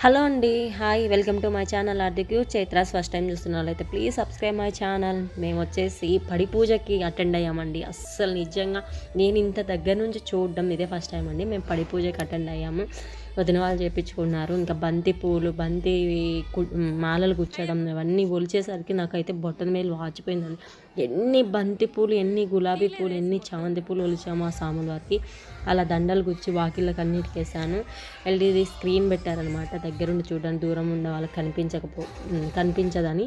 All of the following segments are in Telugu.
హలో అండి hi welcome to my channel ఆర్దిక్ యూ. చైత్రాస్ ఫస్ట్ టైం చూస్తున్న వాళ్ళైతే ప్లీజ్ సబ్స్క్రైబ్ మై ఛానల్. మేము వచ్చేసి పడి పూజకి అటెండ్ అయ్యామండి. అస్సలు నిజంగా నేను ఇంత దగ్గర నుంచి చూడడం ఇదే ఫస్ట్ టైం అండి. మేము పడి పూజకి అటెండ్ అయ్యాము. వదిన వాళ్ళు చేయించుకున్నారు ఇంకా బంతి పూలు బంతి కు- మాలలు గుచ్చడం ఇవన్నీ ఒలిచేసరికి నాకైతే బొట్టల మీద వాచిపోయిందండి. ఎన్ని బంతి పూలు ఎన్ని గులాబీ పూలు ఎన్ని చామంతి పూలు ఒలిచాము ఆ సాముల వారికి. అలా దండలు గుచ్చి వాకిళ్ళకి అన్నిటికి వేసాను. ఎల్ఈడి స్క్రీన్ పెట్టారనమాట దగ్గరుండి చూడడానికి దూరం ఉన్న వాళ్ళకి కనిపించకపో కనిపించదని.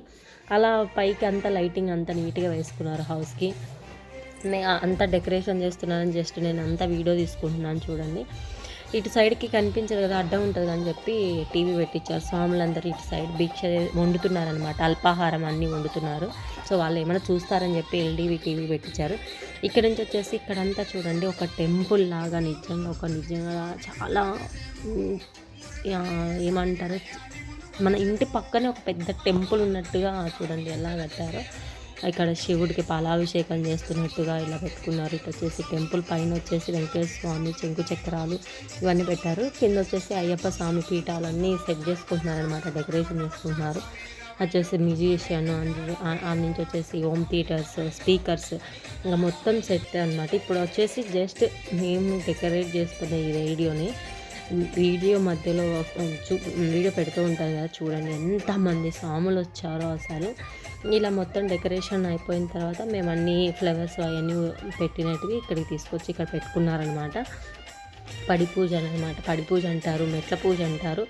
అలా పైకి అంతా లైటింగ్ అంత నీట్గా వేసుకున్నారు హౌస్కి. నేను అంతా డెకరేషన్ చేస్తున్నానని జస్ట్ నేను అంతా వీడియో తీసుకుంటున్నాను చూడండి. ఇటు సైడ్కి కనిపించదు కదా అడ్డం ఉంటుంది అని చెప్పి టీవీ పెట్టించారు స్వాములందరూ ఇటు సైడ్ భిక్ష వండుతున్నారనమాట అల్పాహారం అన్నీ వండుతున్నారు. సో వాళ్ళు ఏమైనా చూస్తారని చెప్పి ఎల్డీవీ టీవీ పెట్టించారు ఇక్కడ నుంచి వచ్చేసి ఇక్కడంతా చూడండి ఒక టెంపుల్ లాగా నిజంగా ఒక నిజంగా చాలా ఏమంటారు మన ఇంటి పక్కనే ఒక పెద్ద టెంపుల్ ఉన్నట్టుగా చూడండి ఎలా కట్టారో. ఇక్కడ శివుడికి పాలాభిషేకం చేస్తున్నట్టుగా ఇలా పెట్టుకున్నారు. ఇటు వచ్చేసి టెంపుల్ పైన వచ్చేసి వెంకటేశ్వర స్వామి చెంకు చక్రాలు ఇవన్నీ పెట్టారు. కింద వచ్చేసి అయ్యప్ప స్వామి పీఠాలన్నీ సెట్ చేసుకుంటున్నారు అనమాట డెకరేషన్ చేసుకుంటున్నారు. వచ్చేసి మ్యూజిషియన్ ఆ నుంచి వచ్చేసి హోమ్ థియేటర్స్ స్పీకర్స్ ఇంకా మొత్తం సెట్ అనమాట ఇప్పుడు వచ్చేసి జస్ట్ మేము డెకరేట్ చేసుకునే ఈ రేడియోని వీడియో మధ్యలో చూ వీడియో పెడుతూ ఉంటాను కదా చూడండి ఎంతమంది స్వాములు వచ్చారో అసలు. ఇలా మొత్తం డెకరేషన్ అయిపోయిన తర్వాత మేము అన్ని ఫ్లవర్స్ అవన్నీ పెట్టినట్టుగా ఇక్కడికి తీసుకొచ్చి ఇక్కడ పెట్టుకున్నారనమాట పడి పూజ అనమాట పడి పూజ అంటారు మెట్ల పూజ అంటారు.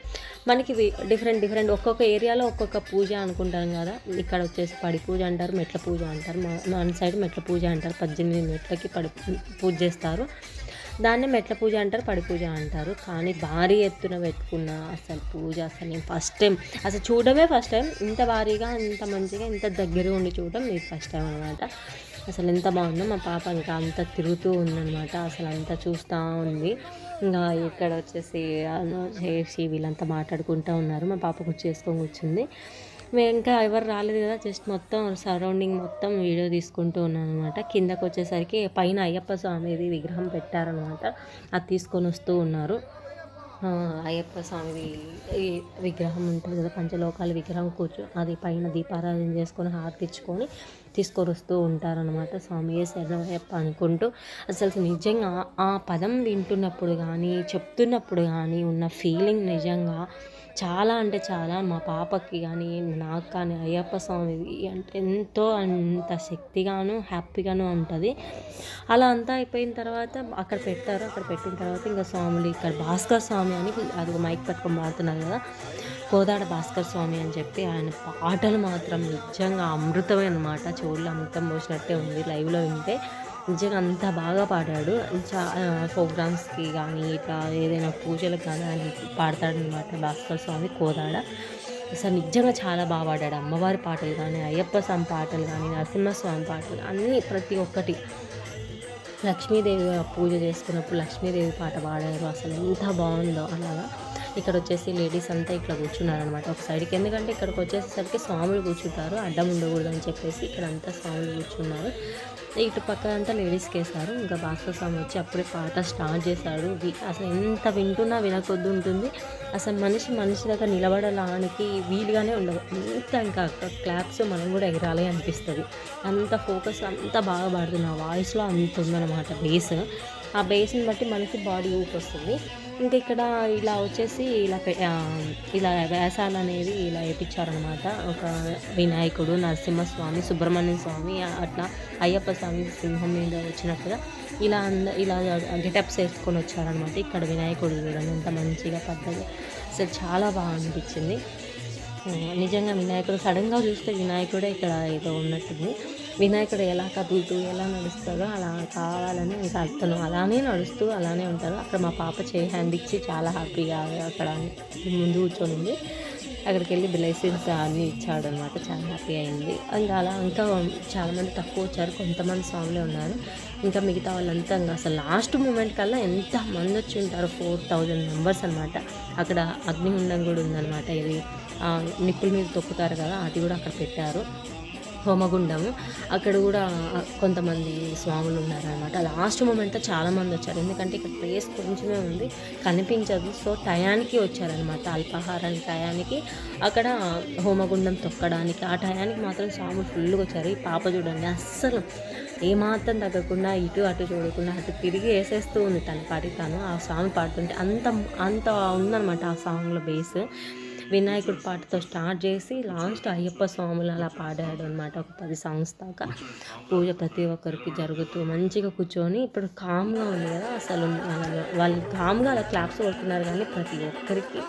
మనకి డిఫరెంట్ డిఫరెంట్ ఒక్కొక్క ఏరియాలో ఒక్కొక్క పూజ అనుకుంటాం కదా. ఇక్కడ వచ్చేసి పడి పూజ అంటారు మెట్ల పూజ అంటారు. మన సైడ్ మెట్ల పూజ అంటారు. పద్దెనిమిది మెట్లకి పడి పూజ చేస్తారు. దాన్నే మెట్ల పూజ అంటారు పడి పూజ అంటారు. కానీ భారీ ఎత్తున పెట్టుకున్న అసలు పూజ అసలు నేను ఫస్ట్ టైం అసలు చూడడమే ఫస్ట్ టైం ఇంత భారీగా ఇంత మంచిగా ఇంత దగ్గర ఉండి చూడడం ఇది ఫస్ట్ టైం అనమాట అసలు ఎంత బాగుందో మా పాప ఇంకా అంత తిరుగుతూ ఉందన్నమాట. అసలు అంతా చూస్తూ ఉంది. ఇంకా ఇక్కడ వచ్చేసి చేసి వీళ్ళంతా మాట్లాడుకుంటూ ఉన్నారు. మా పాప కూర్చో చేసుకొని కూర్చుంది. ఇంకా ఎవరు రాలేదు కదా జస్ట్ మొత్తం సరౌండింగ్ మొత్తం వీడియో తీసుకుంటూ ఉన్నాను అనమాట కిందకు వచ్చేసరికి పైన అయ్యప్ప స్వామిది విగ్రహం పెట్టారనమాట అది తీసుకొని వస్తూ ఉన్నారు. అయ్యప్ప స్వామిది ఈ విగ్రహం ఉంటుంది కదా పంచలోకాల విగ్రహం కూర్చో అది పైన దీపారాధన చేసుకొని హారతిచ్చుకొని తీసుకొని వస్తూ ఉంటారనమాట స్వామి శరణయ్యప్ప అనుకుంటూ. అసలు నిజంగా ఆ పదం వింటున్నప్పుడు కానీ చెప్తున్నప్పుడు కానీ ఉన్న ఫీలింగ్ నిజంగా చాలా అంటే చాలా మా పాపకి కానీ నాకు కానీ అయ్యప్ప స్వామి అంటే ఎంతో అంత శక్తిగాను హ్యాపీగాను ఉంటుంది. అలా అంతా అయిపోయిన తర్వాత అక్కడ పెట్టారు. అక్కడ పెట్టిన తర్వాత ఇంకా స్వాములు ఇక్కడ భాస్కర్ స్వామి అని అది మైక్ పట్టుకొని పాడుతున్నారు కదా. కోదాడ భాస్కర్ స్వామి అని చెప్పి ఆయన పాటలు మాత్రం నిజంగా అమృతమే అనమాట చెవుల్లో అమృతం పోసినట్టే ఉంది. లైవ్లో వింటే నిజంగా అంత బాగా పాడాడు. చా ప్రోగ్రామ్స్కి కానీ ఇట్లా ఏదైనా పూజలకు కానీ ఆయన పాడతాడనమాట భాస్కర్ స్వామి కోదాడ. అసలు నిజంగా చాలా బాగా పాడాడు. అమ్మవారి పాటలు కానీ అయ్యప్ప స్వామి పాటలు కానీ నరసింహస్వామి పాటలు అన్నీ ప్రతి ఒక్కటి. లక్ష్మీదేవి పూజ చేసుకున్నప్పుడు లక్ష్మీదేవి పాట పాడారు. అసలు ఎంత బాగుందో అలాగా. ఇక్కడ వచ్చేసి లేడీస్ అంతా ఇక్కడ కూర్చున్నారు అనమాట ఒక సైడ్కి ఎందుకంటే ఇక్కడికి వచ్చేసరికి స్వాములు కూర్చుంటారు. అడ్డం ఉండకూడదు అని చెప్పేసి ఇక్కడ అంతా స్వాములు కూర్చున్నారు. ఇటు పక్క అంతా లేడీస్కి వేశారు. ఇంకా భాస్కర్ స్వామి వచ్చి అప్పుడే పాట స్టార్ట్ చేశాడు. అసలు ఎంత వింటున్నా వినకొద్దు ఉంటుంది. అసలు మనిషి మనిషి దగ్గర నిలబడడానికి వీలుగానే ఉండదు. అంత ఇంకా క్లాప్స్ మనం కూడా ఎగరాలి అనిపిస్తుంది. అంత ఫోకస్ అంత బాగా పడుతుంది ఆ వాయిస్లో అంత ఉందన్నమాట బేస్ ఆ బేస్ని బట్టి మనిషి బాడీ ఊపి వస్తుంది ఇంకా ఇక్కడ ఇలా వచ్చేసి ఇలా ఇలా వేసాలు అనేది ఇలా వేయించారనమాట ఒక వినాయకుడు నరసింహస్వామి సుబ్రహ్మణ్య స్వామి అట్లా అయ్యప్ప స్వామి సింహం మీద వచ్చినట్టుగా ఇలా అంద ఇలా గెటప్స్ వేసుకొని వచ్చారనమాట ఇక్కడ వినాయకుడు చూడండి ఎంత మంచిగా పద్ధతి. అసలు చాలా బాగా అనిపించింది. నిజంగా వినాయకుడు సడన్గా చూస్తే వినాయకుడే ఇక్కడ ఏదో ఉన్నట్టుంది. వినాయకుడు ఎలా కదులుతూ ఎలా నడుస్తాడో అలా కావాలని ఇంకా అతను అలానే నడుస్తూ అలానే ఉంటారు అక్కడ మా పాప చేయి హ్యాండ్ ఇచ్చి చాలా హ్యాపీగా అక్కడ ముందు కూర్చొని అక్కడికి వెళ్ళి బ్లెస్సింగ్స్ అన్నీ ఇచ్చాడు అనమాట చాలా హ్యాపీ అయింది. ఇంకా అలా ఇంకా చాలామంది తక్కువ వచ్చారు. కొంతమంది స్వాములే ఉన్నారు. ఇంకా మిగతా వాళ్ళంతా ఇంకా అసలు లాస్ట్ మూమెంట్ కల్లా ఎంత మంది వచ్చి ఉంటారు ఫోర్ థౌజండ్ మెంబర్స్ అనమాట అక్కడ అగ్నిగుండం కూడా ఉందన్నమాట. ఇది నిప్పుల మీద తొక్కుతారు కదా అది కూడా అక్కడ పెట్టారు. హోమగుండం. అక్కడ కూడా కొంతమంది స్వాములు ఉన్నారనమాట లాస్ట్ మూమెంట్ చాలామంది వచ్చారు. ఎందుకంటే ఇక్కడ ప్లేస్ కొంచెమే ఉంది కనిపించదు. సో టయానికి వచ్చారనమాట అల్పాహారానికి టయానికి. అక్కడ హోమగుండం తొక్కడానికి ఆ టయానికి మాత్రం స్వాములు ఫుల్గా వచ్చారు. ఈ పాప చూడండి అస్సలు ఏమాత్రం తగ్గకుండా ఇటు అటు చూడకుండా అటు తిరిగి వేసేస్తూ ఉంది తన పాటి. తాను ఆ సాంగ్ పాడుతుంటే అంత అంత ఉందన్నమాట ఆ సాంగ్లో బేస్. వినాయకుడి పాటతో స్టార్ట్ చేసి లాస్ట్ అయ్యప్ప స్వాములు అలా పాడాడు అనమాట ఒక పది సాంగ్స్ దాకా. పూజ ప్రతి ఒక్కరికి జరుగుతూ మంచిగా కూర్చొని ఇప్పుడు కామ్గా ఉంది కదా అసలు. వాళ్ళు- కామ్గా అలా క్లాప్స్ కొడుతున్నారు కానీ ప్రతి ఒక్కరికి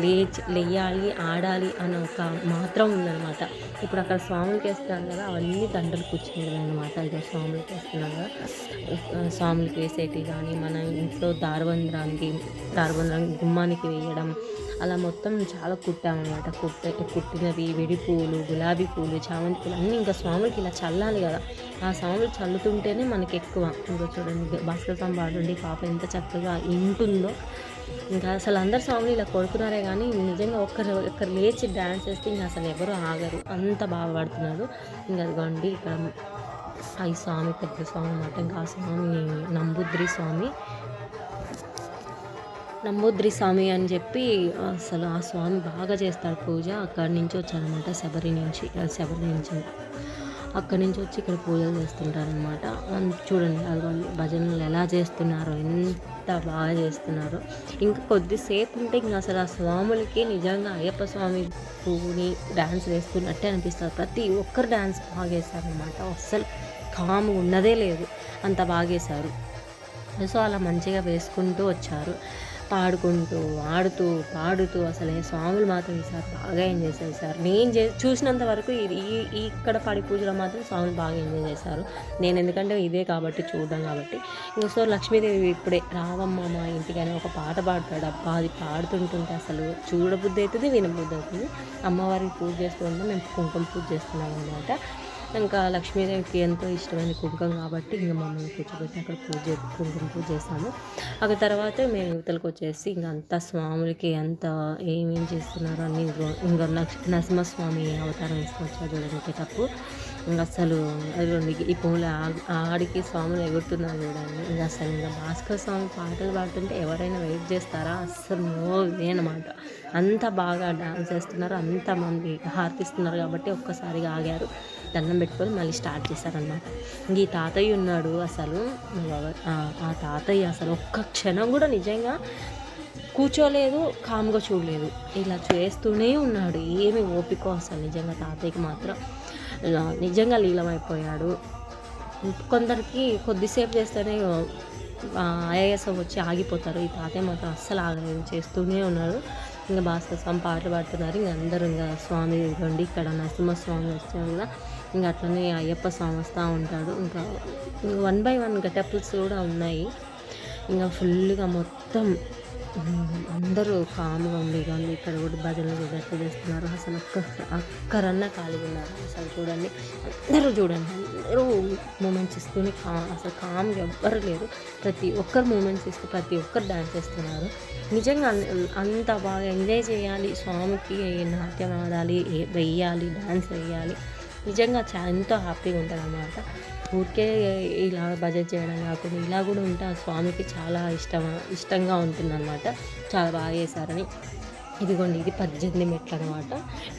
లేచి లేయాలి ఆడాలి అన్న ఒక మాత్రం ఉందన్నమాట. ఇప్పుడు అక్కడ స్వాములకి వేస్తున్నాం కదా అవన్నీ దండలు కూర్చునేవి అనమాట ఇదో స్వాములకి వేస్తున్నారు కదా. స్వాములకి వేసేటివి కానీ మన ఇంట్లో దారబంధ్రానికి దారబంధ్రం గుమ్మానికి వేయడం అలా మొత్తం చాలా కుట్టామన్నమాట. కుట్ట కుట్టినవి విడి పూలు గులాబీ పూలు చామంతి పూలు అన్నీ ఇంకా స్వాములకి ఇలా చల్లాలి కదా. ఆ స్వాములు చల్లుతుంటేనే మనకి ఎక్కువ. ఇంకా చూడండి భాస్కర్ స్వామి పాడండి పాప ఎంత చక్కగా ఉంటుందో ఇంకా అసలు అందరు స్వాములు ఇలా కొడుకున్నారే కానీ నిజంగా ఒక్కరు ఒక్కరు లేచి డ్యాన్స్ చేస్తే ఇంకా అసలు ఎవరు ఆగరు. అంత బాగా పడుతున్నారు. ఇంకా అదిగోండి ఇక్కడ ఈ స్వామి పెద్ద స్వామి అన్నమాట. ఇంకా ఆ స్వామి నంబుద్రి స్వామి. నంబూద్రి స్వామి అని చెప్పి అసలు ఆ స్వామి బాగా చేస్తాడు పూజ. అక్కడి నుంచి వచ్చారనమాట శబరి నుంచి శబరి నుంచి. అక్కడి నుంచి వచ్చి ఇక్కడ పూజలు చేస్తుంటారనమాట చూడండి అదిగోండి భజనలు ఎలా చేస్తున్నారో ఎంత బాగా చేస్తున్నారో. ఇంకా కొద్దిసేపు ఉంటే ఇంకా అసలు ఆ స్వాములకి నిజంగా అయ్యప్ప స్వామి పూని డ్యాన్స్ వేస్తున్నట్టే అనిపిస్తారు. ప్రతి ఒక్కరు డ్యాన్స్ బాగా వేశారనమాట అస్సలు కాము ఉన్నదే లేదు అంత బాగా వేశారు సో అలా మంచిగా వేసుకుంటూ వచ్చారు. పాడుకుంటూ ఆడుతూ పాడుతూ అసలు సాంగులు స్వాములు మాత్రం ఈసారి బాగా ఎంజాయ్ చేశారు నేను చే చూసినంత వరకు ఈ ఇక్కడ పడి పూజలో మాత్రం స్వాములు బాగా ఎంజాయ్ చేశారు. నేను ఎందుకంటే ఇదే కాబట్టి చూడడం కాబట్టి. ఇంకా సో లక్ష్మీదేవి ఇప్పుడే రావమ్మ మా ఇంటికి అని ఒక పాట పాడతాడు. అబ్బా అది పాడుతుంటుంటే అసలు చూడబుద్ధి అవుతుంది వినబుద్ధి అవుతుంది. అమ్మవారికి పూజ చేస్తుంటే మేము కుంకుమ పూజ చేస్తున్నాం అనమాట ఇంకా లక్ష్మీదేవికి ఎంతో ఇష్టమైన కుంకుమ కాబట్టి ఇంకా మమ్మల్ని కూర్చోబెట్టి అక్కడ పూజ చే- కుంకుమ పూజ చేసాము అక్కడ తర్వాత మేము యువతలకు వచ్చేసి ఇంకా అంతా స్వాములకి అంత ఏమేం చేస్తున్నారో అన్ని ఇంకా లక్ష్ నరసింహస్వామి అవతారం వేసుకొచ్చారు చూడండి తప్పు ఇంకా అసలు అదిగోండి ఈ పూల ఆడికి స్వాములు ఎగురుతున్నారు చూడండి. ఇంకా అసలు ఇంకా భాస్కర్ స్వామి పాటలు పాడుతుంటే ఎవరైనా వెయిట్ చేస్తారా? అస్సలు నో అనమాట అంత బాగా డాన్స్ చేస్తున్నారు అంతమంది హార్తిస్తున్నారు కాబట్టి ఒక్కసారిగా ఆగారు. దండం పెట్టుకొని మళ్ళీ స్టార్ట్ చేశారనమాట ఇంక ఈ తాతయ్య ఉన్నాడు అసలు ఆ- తాతయ్య అసలు ఒక్క క్షణం కూడా నిజంగా కూర్చోలేదు కామ్గా చూడలేదు. ఇలా చేస్తూనే ఉన్నాడు ఏమి ఓపిక అసలు నిజంగా తాతయ్యకి మాత్రం. నిజంగా లీలమైపోయాడు కొందరికి కొద్దిసేపు చేస్తేనే ఐఏఎస్ఎం వచ్చి ఆగిపోతారు. ఈ తాతయ్య మాత్రం అస్సలు ఆగలేదు చేస్తూనే ఉన్నాడు. ఇంకా భాస్కర్ స్వామి పాటలు పాడుతున్నారు. ఇంకా అందరూ ఇంకా స్వామి ఇదిగోండి ఇక్కడ నరసింహస్వామి వస్తే ఇంకా అట్లనే అయ్యప్ప స్వామి వస్తూ ఉంటాడు. ఇంకా వన్ బై వన్ గెటప్స్ కూడా ఉన్నాయి. ఇంకా ఫుల్గా మొత్తం అందరూ కామ్గా ఉండి కానీ ఇక్కడ కూడా భజనలు కూడా చేస్తున్నారు. అసలు అక్క అక్కరన్నా ఖాళీగా ఉన్నారు? అసలు చూడండి. అందరూ చూడండి. అందరూ మూమెంట్స్ ఇస్తూనే కా అసలు కామ్గా ఎవ్వరు లేరు. ప్రతి ఒక్కరు మూమెంట్స్ ఇస్తూ ప్రతి ఒక్కరు డ్యాన్స్ చేస్తున్నారు. నిజంగా అన్- అంత బాగా ఎంజాయ్ చేయాలి. స్వామికి నాట్యం ఆడాలి ఏ- వెయ్యాలి డ్యాన్స్ వేయాలి నిజంగా చాలా ఎంతో హ్యాపీగా ఉంటుంది అనమాట ఊరికే ఇలా భజన చేయడం కాకుండా ఇలా కూడా ఉంటే ఆ స్వామికి చాలా ఇష్టం ఇష్టంగా ఉంటుందన్నమాట. చాలా బాగా చేశారని. ఇదిగోండి ఇది పద్దెనిమిది మెట్లు అనమాట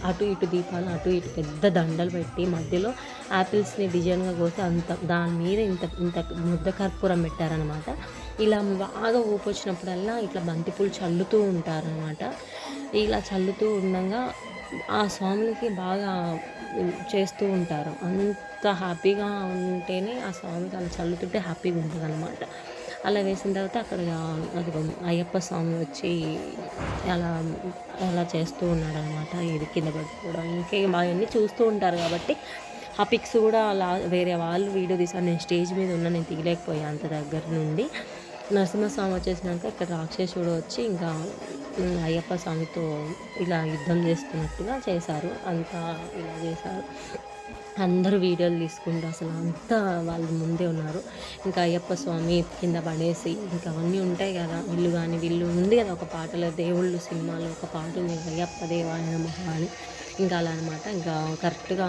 అటు ఇటు దీపాలు అటు ఇటు పెద్ద దండలు పెట్టి మధ్యలో యాపిల్స్ని డిజైన్గా కోసి అంత దాని మీద ఇంత ఇంత ముద్ద కర్పూరం పెట్టారనమాట ఇలా బాగా ఊపి వచ్చినప్పుడల్లా ఇట్లా బంతిపూలు చల్లుతూ ఉంటారనమాట ఇలా చల్లుతూ ఉండగా ఆ స్వాములకి బాగా చేస్తూ ఉంటారు. అంత హ్యాపీగా ఉంటేనే ఆ స్వామికి అలా చల్లుతుంటే హ్యాపీగా ఉంటుంది అనమాట అలా వేసిన తర్వాత అక్కడ అది అయ్యప్ప స్వామి వచ్చి అలా అలా చేస్తూ ఉన్నాడు అనమాట ఇది కింద పడిపోవడం. ఇంకా అవన్నీ చూస్తూ ఉంటారు కాబట్టి ఆ పిక్స్ కూడా అలా వేరే వాళ్ళు వీడియో తీసాను నేను స్టేజ్ మీద ఉన్న నేను తీయలేకపోయాను అంత దగ్గర నుండి. నరసింహస్వామి వచ్చేసినాక ఇక్కడ రాక్షసుడు వచ్చి ఇంకా అయ్యప్ప స్వామితో ఇలా యుద్ధం చేస్తున్నట్టుగా చేశారు. అంతా ఇలా చేశారు. అందరూ వీడియోలు తీసుకుంటూ అసలు అంతా వాళ్ళు ముందే ఉన్నారు. ఇంకా అయ్యప్ప స్వామి కింద పడేసి ఇంకా అవన్నీ ఉంటాయి కదా. వీళ్ళు కానీ వీళ్ళు ఉంది కదా ఒక పాటలో. దేవుళ్ళు సినిమాలో ఒక పాట ఉంది. అయ్యప్ప దేవాయ అని. ఇంకా అలా అనమాట ఇంకా కరెక్ట్గా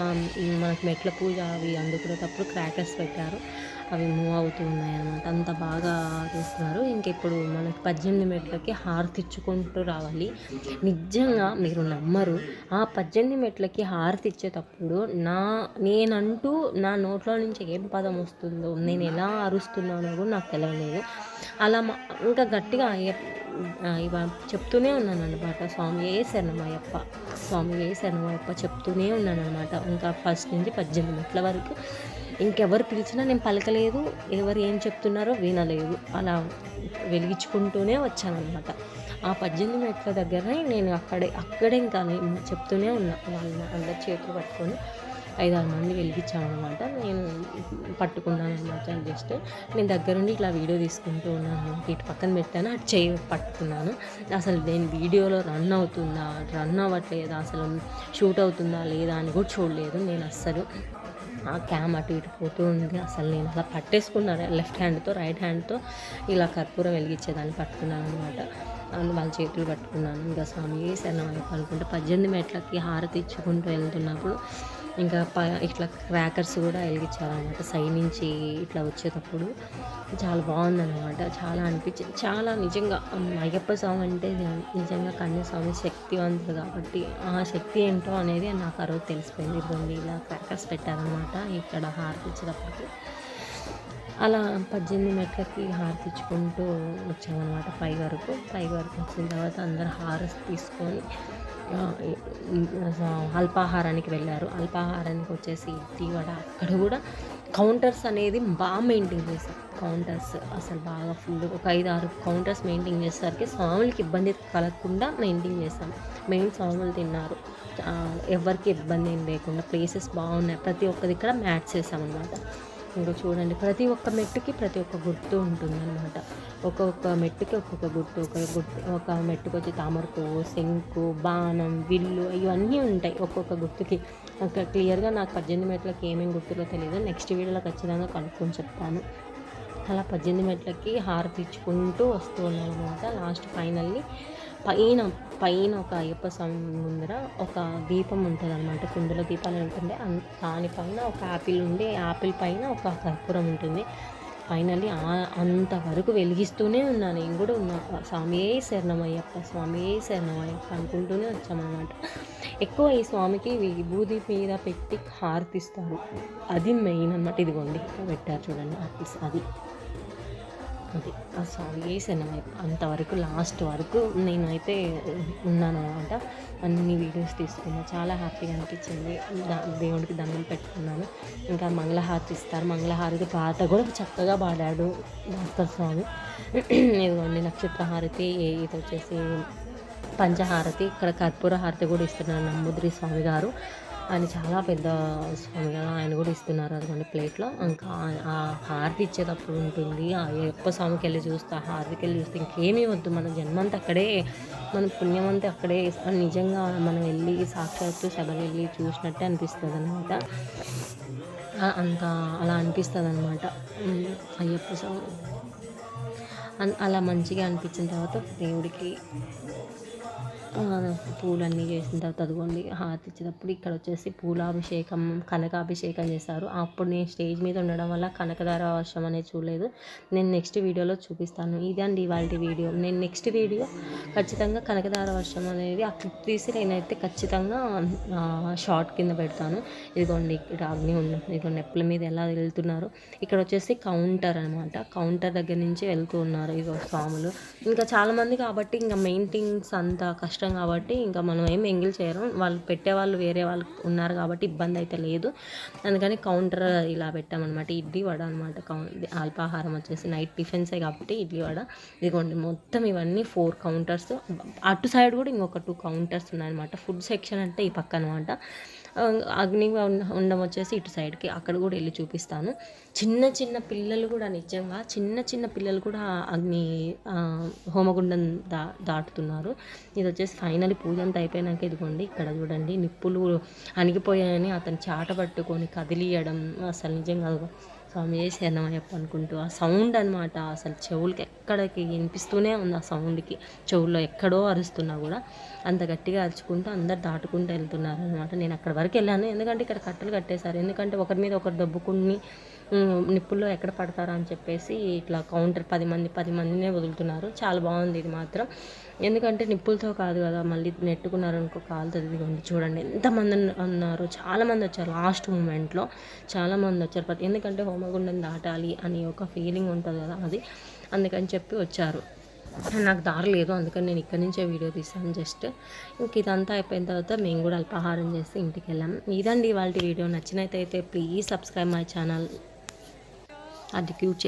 మనకి మెట్ల పూజ అవి అందుకునేటప్పుడు క్రాకర్స్ పెట్టారు. అవి మూవ్ అవుతూ ఉన్నాయి అనమాట అంత బాగా చేస్తున్నారు ఇంక ఇప్పుడు మనకి పద్దెనిమిది మెట్లకి హారతి ఇచ్చుకుంటూ రావాలి. నిజంగా మీరు నమ్మరు. ఆ పద్దెనిమిది మెట్లకి హారతి ఇచ్చేటప్పుడు నా నేనంటూ నా నోట్లో నుంచి ఏం పదం వస్తుందో నేను ఎలా అరుస్తున్నానో కూడా నాకు తెలియలేదు. అలా ఇంకా గట్టిగా అయ్య- ఇవ చెప్తూనే ఉన్నాను అనమాట స్వామి ఏ శరణమయ్యప్ప స్వామి ఏ శరణమయ్యప్ప చెప్తూనే ఉన్నాను అనమాట ఇంకా ఫస్ట్ నుంచి పద్దెనిమిది మెట్ల వరకు ఇంకెవరు పిలిచినా నేను పలకలేదు. ఎవరు ఏం చెప్తున్నారో వినలేదు. అలా వెలిగించుకుంటూనే వచ్చానమాట ఆ పద్దెనిమిది మెట్ల దగ్గరనే నేను అక్కడే అక్కడే ఇంకా చెప్తూనే ఉన్నా. వాళ్ళని అందరి చేతులు పట్టుకొని ఐదారు మంది వెలిగించామన్నమాట. నేను పట్టుకున్నాను అనమాట జస్ట్. నేను దగ్గరుండి ఇట్లా వీడియో తీసుకుంటూ ఉన్నాను. ఇటు పక్కన పెట్టాను. అటు చేయి పట్టుకున్నాను. అసలు నేను వీడియోలో రన్ అవుతుందా రన్ అవ్వట్లేదా అసలు షూట్ అవుతుందా లేదా అని కూడా చూడలేదు నేను అస్సలు. ఆ క్యామ్ అటు ఇటు పోతూ ఉంది. అసలు నేను అలా పట్టేసుకున్నాను లెఫ్ట్ హ్యాండ్తో రైట్ హ్యాండ్తో ఇలా కర్పూరం వెలిగించేదాన్ని పట్టుకున్నాను అనమాట అందు వాళ్ళ చేతులు పట్టుకున్నాను. ఇంకా స్వామి శరణం వైపు అనుకుంటే పద్దెనిమిది మెట్లకి హారతి ఇచ్చుకుంటూ వెళ్తున్నప్పుడు ఇంకా ప ఇట్లా క్రాకర్స్ కూడా వెలిగించారనమాట సైడ్ నుంచి ఇట్లా వచ్చేటప్పుడు. చాలా బాగుందన్నమాట. చాలా అనిపించింది. చాలా నిజంగా అయ్యప్ప స్వామి అంటే నిజంగా కన్యాస్వామి శక్తివంతుడు కాబట్టి ఆ శక్తి ఏంటో అనేది నాకు ఆ రోజు తెలిసిపోయింది. ఇదిగోండి ఇలా క్రాకర్స్ పెట్టారనమాట ఇక్కడ హారతి ఇచ్చేటప్పటికి అలా పద్దెనిమిది మెట్లకి హారతి ఇచ్చుకుంటూ వచ్చామన్నమాట పై వరకు. పై వరకు వచ్చిన తర్వాత అందరు హారతి తీసుకొని అల్పాహారానికి వెళ్ళారు. అల్పాహారానికి వచ్చేసి ఇడ్లీ వడ. అక్కడ కూడా కౌంటర్స్ అనేది బాగా మెయింటైన్ చేస్తారు కౌంటర్స్ అసలు బాగా ఫుల్ ఒక ఐదు ఆరు కౌంటర్స్ మెయింటైన్ చేసేసరికి స్వాములకి ఇబ్బంది కలగకుండా మెయింటైన్ చేస్తాం మెయిన్ స్వాములు తిన్నారు. ఎవరికి ఇబ్బంది ఏం లేకుండా ప్లేసెస్ బాగున్నాయి. ప్రతి ఒక్కది ఇక్కడ మ్యాచ్ చేసామన్నమాట ఇంకా చూడండి ప్రతి ఒక్క మెట్టుకి ప్రతి ఒక్క గుర్తు ఉంటుందన్నమాట. ఒక్కొక్క మెట్టుకి ఒక్కొక్క గుర్తు ఒక గుర్తు ఒక మెట్టుకు వచ్చి తామర పువ్వు శంకు బాణం విల్లు ఇవన్నీ ఉంటాయి ఒక్కొక్క గుర్తుకి. ఒక క్లియర్గా నాకు పద్దెనిమిది మెట్లకి ఏమేమి గుర్తులో తెలియదు నెక్స్ట్ వీడియోలో ఖచ్చితంగా కనుక్కొని చెప్తాను. అలా పద్దెనిమిది మెట్లకి హారతి ఇచ్చుకుంటూ వస్తూ ఉన్నాను అనమాట లాస్ట్ ఫైనల్లీ పైన పైన ఒక అయ్యప్ప స్వామి ముందర ఒక దీపం ఉంటుంది అనమాట కుండలో దీపాలు ఉంటుండే దానిపైన ఒక యాపిల్ ఉండి యాపిల్ పైన ఒక కర్పూరం ఉంటుంది. ఫైనల్లీ అంతవరకు వెలిగిస్తూనే ఉన్నాను నేను కూడా ఉన్నా. స్వామియే శరణమయ్యప్ప స్వామియే శరణమయ్యప్ప అనుకుంటూనే వచ్చామన్నమాట. ఎక్కువ ఈ స్వామికి విభూతి మీద పెట్టి హారతిస్తారు. అది మెయిన్ అనమాట ఇదిగోండి పెట్టారు చూడండి ఆర్టిస్ట్ అది. అది. ఆ స్వామి వేసాను అంతవరకు లాస్ట్ వరకు నేనైతే ఉన్నాను అనమాట అన్ని వీడియోస్ తీసుకున్నా. చాలా హ్యాపీగా అనిపించింది. దేవుడికి దండం పెట్టుకున్నాను. ఇంకా మంగళహారతి ఇస్తారు. మంగళహారతి పాట కూడా చక్కగా పాడాడు భాస్కర్ స్వామి. ఇదిగోండి నక్షత్ర హారతి ఇది వచ్చేసి పంచహారతి. ఇక్కడ కర్పూర హారతి కూడా ఇస్తున్నారు నమ్ముద్రి స్వామి గారు. ఆయన చాలా పెద్ద స్వామి కదా ఆయన కూడా ఇస్తున్నారు అదిగోండి ప్లేట్లో. ఇంకా ఆ- హారతి ఇచ్చేటప్పుడు ఉంటుంది. ఆ అయ్యప్ప స్వామికి వెళ్ళి చూస్తే ఆ హారతికి వెళ్ళి చూస్తే ఇంకేమీ వద్దు. మన జన్మంతా అక్కడే మన పుణ్యమంతా అక్కడే. నిజంగా మనం వెళ్ళి సాక్షాత్తు శబరి వెళ్ళి చూసినట్టే అనిపిస్తుంది అనమాట అంత అలా అనిపిస్తుంది అనమాట అయ్యప్ప స్వామి. అలా మంచిగా అనిపించిన తర్వాత దేవుడికి పూలన్నీ చేసిన తర్వాత అదిగోండి హారతి ఇచ్చేటప్పుడు ఇక్కడ వచ్చేసి పూలాభిషేకం కనకాభిషేకం చేశారు. అప్పుడు నేను స్టేజ్ మీద ఉండడం వల్ల కనకధార వర్షం అనేది చూడలేదు. నేను నెక్స్ట్ వీడియోలో చూపిస్తాను. ఇదండి ఇవాళ వీడియో. నేను నెక్స్ట్ వీడియో ఖచ్చితంగా కనకధార వర్షం అనేది ఆ క్లిప్ తీసి నేనైతే ఖచ్చితంగా షార్ట్ కింద పెడతాను. ఇదిగోండి ఇక్కడ అగ్ని ఉంది ఇదిగో నెప్పుల మీద ఎలా వెళ్తున్నారు. ఇక్కడ వచ్చేసి కౌంటర్ అనమాట కౌంటర్ దగ్గర నుంచి వెళ్తూ ఉన్నారు. ఇగో స్వాములు. ఇంకా చాలామంది కాబట్టి ఇంకా మెయింటింగ్స్ అంత కష్టం కాబట్టి ఇంకా మనం ఏం ఎంగిల్ చేయరు. వాళ్ళు పెట్టే వాళ్ళు వేరే వాళ్ళు ఉన్నారు కాబట్టి ఇబ్బంది అయితే లేదు. అందుకని కౌంటర్ ఇలా పెట్టామన్నమాట ఇడ్లీ వడ అనమాట కౌ అల్పాహారం వచ్చేసి నైట్ టిఫిన్సే కాబట్టి ఇడ్లీ వడ. ఇదిగోండి మొత్తం ఇవన్నీ ఫోర్ కౌంటర్స్ అటు సైడ్ కూడా ఇంకొక టూ కౌంటర్స్ ఉన్నాయన్నమాట. ఫుడ్ సెక్షన్ అంటే ఈ పక్క అనమాట అగ్ని ఉండడం ఉండం వచ్చేసి ఇటు సైడ్కి అక్కడ కూడా వెళ్ళి చూపిస్తాను. చిన్న చిన్న పిల్లలు కూడా నిజంగా చిన్న చిన్న పిల్లలు కూడా అగ్ని హోమగుండం దా దాటుతున్నారు. ఇది వచ్చేసి ఫైనల్ పూజ అంతా అయిపోయినాక ఇదిగోండి ఇక్కడ చూడండి నిప్పులు అణిగిపోయాయని అతను చాట పట్టుకొని కదిలియడం అసలు నిజంగా స్వామి శరణమయ్యప్ప అనుకుంటూ ఆ సౌండ్ అనమాట అసలు చెవులకి ఎక్కడికి వినిపిస్తూనే ఉంది ఆ సౌండ్కి చెవుల్లో ఎక్కడో అరుస్తున్నా కూడా. అంత గట్టిగా అరుచుకుంటూ అందరు దాటుకుంటూ వెళ్తున్నారు అనమాట నేను అక్కడ వరకు వెళ్ళాను. ఎందుకంటే ఇక్కడ కట్టలు కట్టేశారు. ఎందుకంటే ఒకరి మీద ఒకరు దబ్బుకుని నిప్పుల్లో ఎక్కడ పడతారా అని చెప్పేసి ఇట్లా కౌంటర్ పది మంది పది మందినే వదులుతున్నారు. చాలా బాగుంది ఇది మాత్రం. ఎందుకంటే నిప్పులతో కాదు కదా మళ్ళీ నెట్టుకున్నారు అనుకో కాలుతో ఇదిగోండి చూడండి. ఎంతమంది ఉన్నారు. చాలామంది వచ్చారు లాస్ట్ మూమెంట్లో చాలామంది వచ్చారు. ప్రతి ఎందుకంటే హోమగుండం దాటాలి అని ఒక ఫీలింగ్ ఉంటుంది కదా అది. అందుకని చెప్పి వచ్చారు. నాకు దారి లేదు అందుకని నేను ఇక్కడి నుంచే వీడియో తీసాను జస్ట్. ఇంక ఇదంతా అయిపోయిన తర్వాత మేము కూడా అల్పాహారం చేసి ఇంటికి వెళ్ళాం. ఇదండి వాళ్ళ వీడియో. నచ్చినట్టయితే ప్లీజ్ సబ్స్క్రైబ్ మై ఛానల్. అది క్యూట్